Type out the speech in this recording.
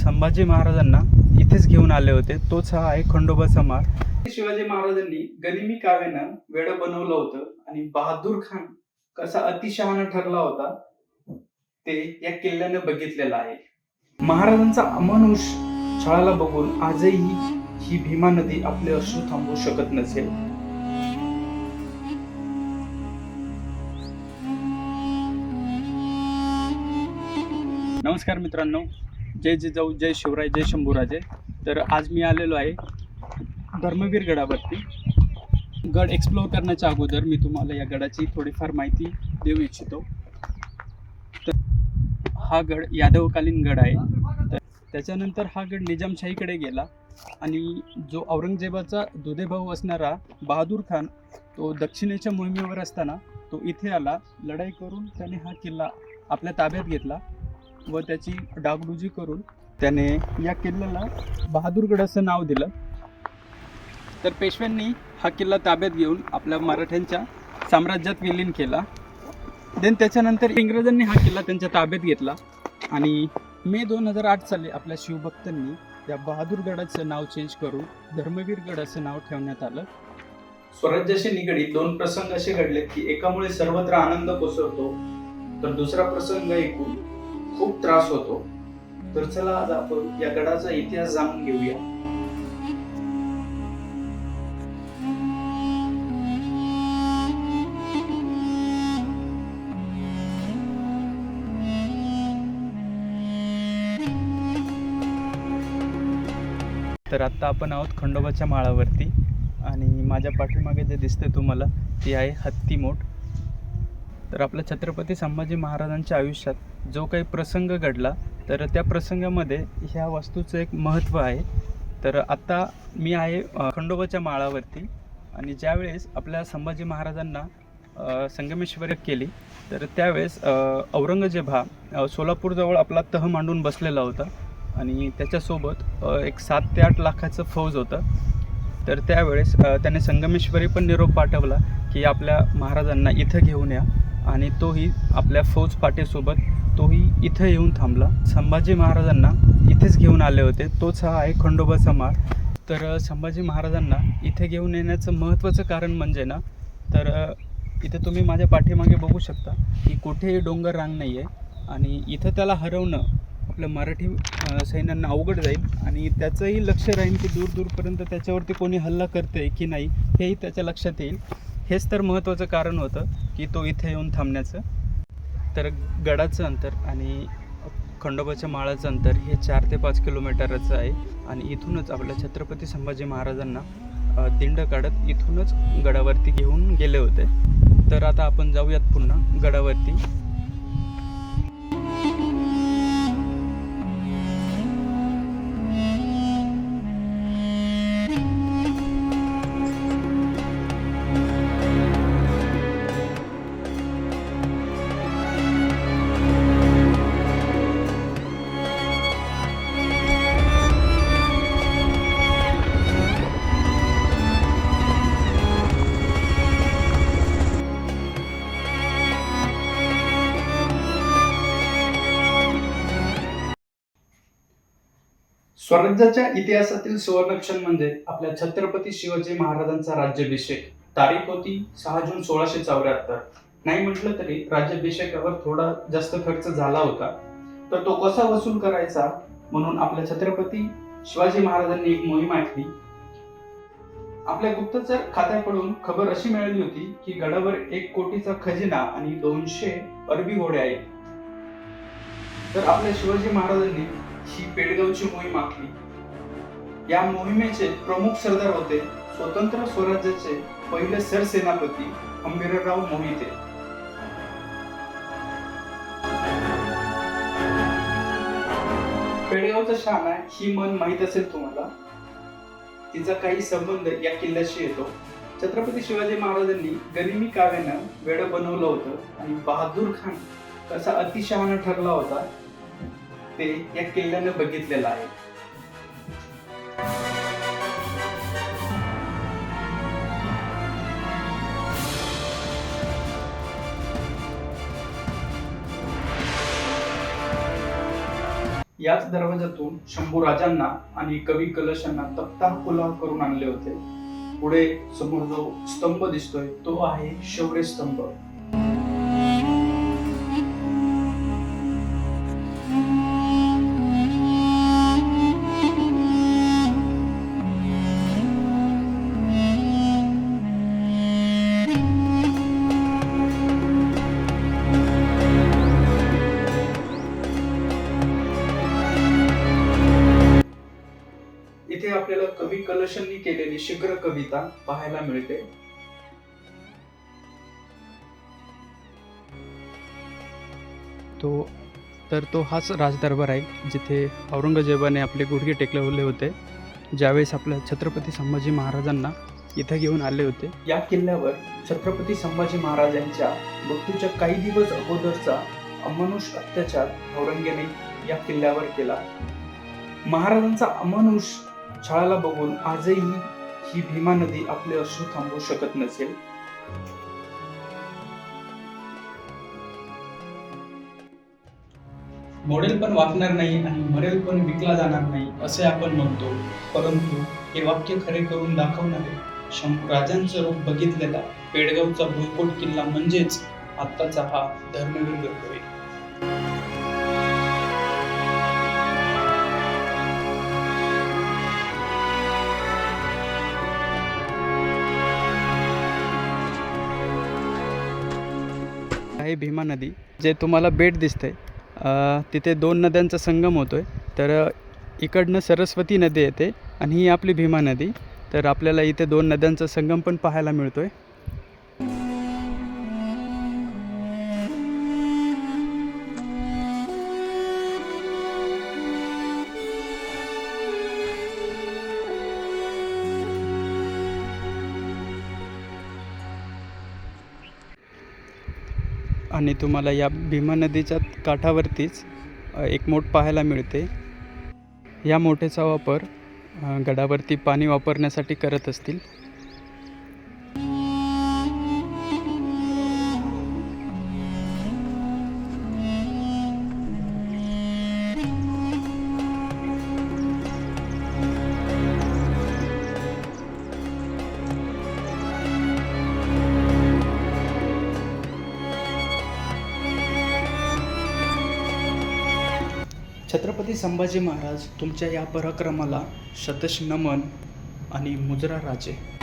संभाजी महाराजांना इथेच घेऊन आले होते. तोच हा आहे खंडोबाचा माळ शिवाजी महाराजांनी गनिमी काव्यानं वेळ बनवलं होतं आणि बहादूर खान कसा अतिशहाणा ठरला होता ते या किल्ल्यानं बघितलेलं आहे. महाराजांचा अमानुष छळाला बघून आजही ही भीमा नदी आपले अश्रू थांबवू शकत नसेल. नमस्कार मित्रांनो. जय जिजाऊ जय शिवराय जय शंभूराजे. तर आज मी आलेलो आहे धर्मवीर गडावरती. गड एक्सप्लोअर करण्याच्या अगोदर मी तुम्हाला या गडाची थोडीफार माहिती देऊ इच्छितो. तर हा गड यादवकालीन गड आहे. तर त्याच्यानंतर हा गड निजामशाहीकडे गेला. आणि जो औरंगजेबाचा दुधेभाऊ असणारा बहादूर खान तो दक्षिणेच्या मोहिमेवर असताना तो इथे आला लढाई करून त्याने हा किल्ला आपल्या ताब्यात घेतला. व त्याची डागडुजी करून त्याने या किल्ल्याला बहादूरगड असं नाव दिलं. तर पेशव्यांनी हा किल्ला ताब्यात घेऊन आपल्या मराठ्यांच्या साम्राज्यात विलीन केला. देन त्याच्यानंतर इंग्रजांनी हा किल्ला त्यांच्या ताब्यात घेतला आणि मे दोन हजार आठ साली आपल्या शिवभक्तांनी या बहादूरगडाचं नाव चेंज करून धर्मवीरगड असं नाव ठेवण्यात आलं. स्वराज्याशी निगडीत दोन प्रसंग असे घडले की एकामुळे सर्वत्र आनंद कोसळतो तर दुसरा प्रसंग ऐकून खूप त्रास होतो. तर चला आज आपण या गडाचा इतिहास जाणून घेऊया. तर आत्ता आपण आहोत खंडोबाच्या माळावरती आणि माझ्या पाठीमागे जे दिसते तुम्हाला ती आहे हत्ती मोठ. तर आपल्या छत्रपती संभाजी महाराजांच्या आयुष्यात जो काही प्रसंग घडला तर त्या प्रसंगामध्ये ह्या वास्तूचं एक महत्त्व आहे. तर आत्ता मी आहे खंडोबाच्या माळावरती आणि ज्यावेळेस आपल्या संभाजी महाराजांना संगमेश्वर केली तर त्यावेळेस औरंगजेब हा सोलापूरजवळ आपला तह मांडून बसलेला होता आणि त्याच्यासोबत एक सात ते आठ लाखाचं फौज होतं. तर त्यावेळेस त्याने संगमेश्वरी पण निरोप पाठवला की आपल्या महाराजांना इथं घेऊन या. आणि तोही आपल्या फौज पाठीसोबत तोही इथं येऊन थांबला. संभाजी महाराजांना इथेच घेऊन आले होते. तोच हा आहे खंडोबाचा मार तर संभाजी महाराजांना इथे घेऊन येण्याचं महत्त्वाचं कारण म्हणजे ना तर इथे तुम्ही माझ्या पाठीमागे बघू शकता की कुठेही डोंगर रांग नाही आहे आणि इथं त्याला हरवणं आपलं मराठी सैन्यांना अवघड जाईल आणि त्याचंही लक्ष राहील की दूर दूरपर्यंत त्याच्यावरती कोणी हल्ला करते की नाही हेही त्याच्या लक्षात येईल. हेच तर महत्त्वाचं कारण होतं की तो इथे येऊन थांबण्याचं. तर गडाचं अंतर आणि खंडोबाच्या माळाचं अंतर हे चार ते पाच किलोमीटरचं आहे. आणि इथूनच आपल्या छत्रपती संभाजी महाराजांना दिंड काढत इथूनच गडावरती घेऊन गेले होते. तर आता आपण जाऊयात पुन्हा गडावरती. स्वराज्याच्या इतिहासातील सुवर्णक्षण म्हणजे आपल्या छत्रपती शिवाजी महाराजांचा राज्याभिषेक. तारीख होती सहा जून सोळाशे चौऱ्याहत्तर. नाही म्हटलं तरी राज्याभिषेकावर थोडा जास्त खर्च झाला होता. तर तो कसा वसूल करायचा? म्हणून आपल्या छत्रपती शिवाजी महाराजांनी एक मोहीम आखली. आपल्या गुप्तचर खात्याकडून खबर अशी मिळाली होती की गडावर एक कोटीचा खजिना आणि दोनशे अरबी घोडे आहेत. तर आपल्या शिवाजी महाराजांनी ही पेडगावची मोहीम आखली. या मोहिमेचे प्रमुख सरदार होते स्वतंत्र स्वराज्याचे पहिले सरसेनापती अंबिरराव मोहिते. पेडगावचा शहाणा ही मन माहीत असेल तुम्हाला. तिचा काही संबंध या किल्ल्याशी येतो. छत्रपती शिवाजी महाराजांनी गरिमी काव्यानं वेळ बनवलं होतं आणि बहादूर खान कसा अतिशहाणा ठरला होता ते या किल्ल्यानं बघितलेलं आहे. याच दरवाजातून शंभू राजांना आणि कवी कलशांना तख्ता कुलाह करून आणले होते. पुढे समोर जो स्तंभ दिसतोय तो आहे शौर्य स्तंभ कलशांनी केलेली शीघ्र कविता पाहायला मिळते. तो तर तो हाच राजदरबार आहे जिथे औरंगजेबाने आपले गुडघे टेकवले होते. ज्यावेळेस आपल्या छत्रपती संभाजी महाराजांना इथे घेऊन आले होते. या किल्ल्यावर छत्रपती संभाजी महाराजांच्या मृत्यूच्या काही दिवस अगोदरचा अमानुष अत्याचार औरंगजेबाने या किल्ल्यावर केला. महाराजांचा अमानुष छळाला बघून आजही ही भीमा नदी आपले अश्रू थांबवू शकत नसेल. मोडेल पण वाचणार नाही आणि मरेल पण विकला जाणार नाही असे आपण म्हणतो. परंतु हे वाक्य खरे करून दाखवणारे शंभूराजांचं रूप बघितलेला पेडगावचा भुईकोट किल्ला म्हणजेच आत्ताचा हा धर्मवीर होय. आहे भीमा नदी जे तुम्हाला बेट दिसतंय. तिथे दोन नद्यांचा संगम होतोय. तर इकडनं सरस्वती नदी येते आणि ही आपली भीमा नदी. तर आपल्याला इथे दोन नद्यांचा संगम पण पाहायला मिळतोय. आणि तुम्हाला या भीमा नदीच्या काठावरतीच एक मोठ पाहायला मिळते. या मोठेचा वापर गडावरती पाणी वापरण्यासाठी करत असतील. छत्रपती संभाजी महाराज तुमच्या या पराक्रमाला शतश नमन आणि मुजरा राजे.